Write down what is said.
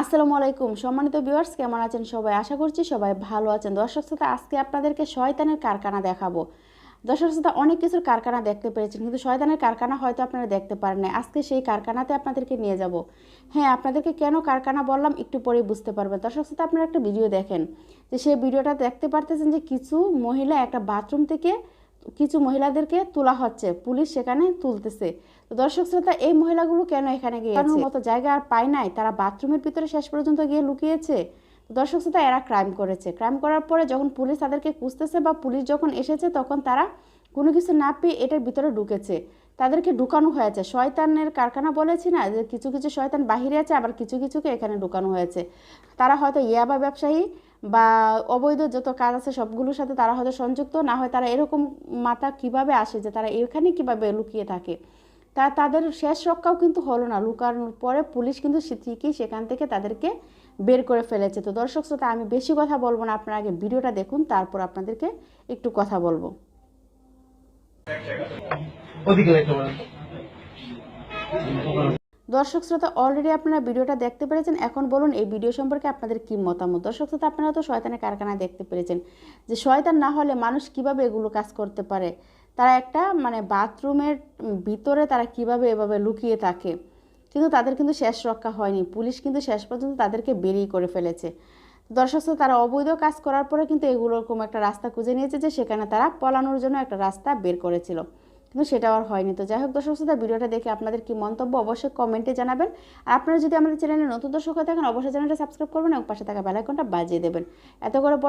আসসালামু আলাইকুম। সম্মানিত ভিউয়ার্স কেমন আছেন সবাই? আশা করছি সবাই ভালো আছেন। দর্শক শ্রোতা, আজকে আপনাদেরকে শয়তানের কারখানা দেখাবো। দর্শক শ্রোতা, অনেক কিছুর কারখানা দেখতে পেরেছেন, কিন্তু শয়তানের কারখানা হয়তো আপনারা দেখতে পারেন না আজকে সেই কারখানাতে আপনাদেরকে নিয়ে যাব। হ্যাঁ আপনাদেরকে কেন কারখানা বললাম একটু পরেই বুঝতে পারবেন। দর্শক শ্রোতা, আপনারা একটা ভিডিও দেখেন যে সেই ভিডিওটা দেখতে পারতেছেন যে কিছু মহিলা একটা বাথরুম থেকে কিছু মহিলাদেরকে তোলা হচ্ছে পুলিশ সেখানে তুলতেছে। তো দর্শক শ্রোতা এই মহিলাগুলো কেন এখানে গিয়েছে? মতো জায়গা আর পায় নাই তারা বাথরুমের ভিতরে শেষ পর্যন্ত গিয়ে লুকিয়েছে। তো দর্শক শ্রোতা এরা ক্রাইম করেছে। ক্রাইম করার পরে যখন পুলিশ তাদেরকে খুঁজতেছে বা পুলিশ যখন এসেছে তখন তারা কোনো কিছু না পেয়ে এটার ভিতরে ঢুকেছে। তাদেরকে ঢুকানো হয়েছে। শয়তানের কারখানা বলেছি না যে কিছু কিছু শয়তান বাহিরে আছে আবার কিছু কিছুকে এখানে ঢুকানো হয়েছে। তারা হয়তো ইয়াবা ব্যবসায়ী বা অবৈধ যত কাজ আছে সবগুলোর সাথে তারা হয়তো সংযুক্ত, না হয় তারা এরকম মাথা কীভাবে আসে যে তারা এখানে কীভাবে লুকিয়ে থাকে? তা তাদের শেষ রক্ষাও কিন্তু হলো না, লুকানোর পরে পুলিশ কিন্তু ঠিকই সেখান থেকে তাদেরকে বের করে ফেলেছে। তো দর্শক শ্রোতা, আমি বেশি কথা বলব না, আপনারা আগে ভিডিওটা দেখুন, তারপর আপনাদেরকে একটু কথা বলব। দর্শক শ্রোতা অলরেডি আপনারা ভিডিওটা দেখতে পেরেছেন। এখন বলুন এই ভিডিও সম্পর্কে আপনাদের কি মতামত? দর্শক শ্রোতা আপনারা তো শয়তানের কারখানা দেখতে পেরেছেন যে শয়তান না হলে মানুষ কীভাবে এগুলো কাজ করতে পারে? তারা একটা মানে বাথরুমের ভিতরে তারা কীভাবে এভাবে লুকিয়ে থাকে? কিন্তু তাদের কিন্তু শেষ রক্ষা হয়নি। পুলিশ কিন্তু শেষ পর্যন্ত তাদেরকে বেরিয়ে করে ফেলেছে। দর্শক শ্রোতা, তারা অবৈধ কাজ করার পরে কিন্তু এগুলোর কোনো একটা রাস্তা খুঁজে নিয়েছে যে সেখানে তারা পলানোর জন্য একটা রাস্তা বের করেছিল। কিন্তু সেটা আর হয়নি। তো যাই হোক দর্শক শ্রোতা, ভিডিওটা দেখে আপনাদের কি মন্তব্য অবশ্যই কমেন্টে জানাবেন। আর আপনারা যদি আমাদের চ্যানেলে নতুন দর্শক হয়ে থাকেন, অবশ্যই চ্যানেলটা সাবস্ক্রাইব করবেন এবং পাশে থাকা বেলাইকনটা বাজিয়ে দেবেন। এত করে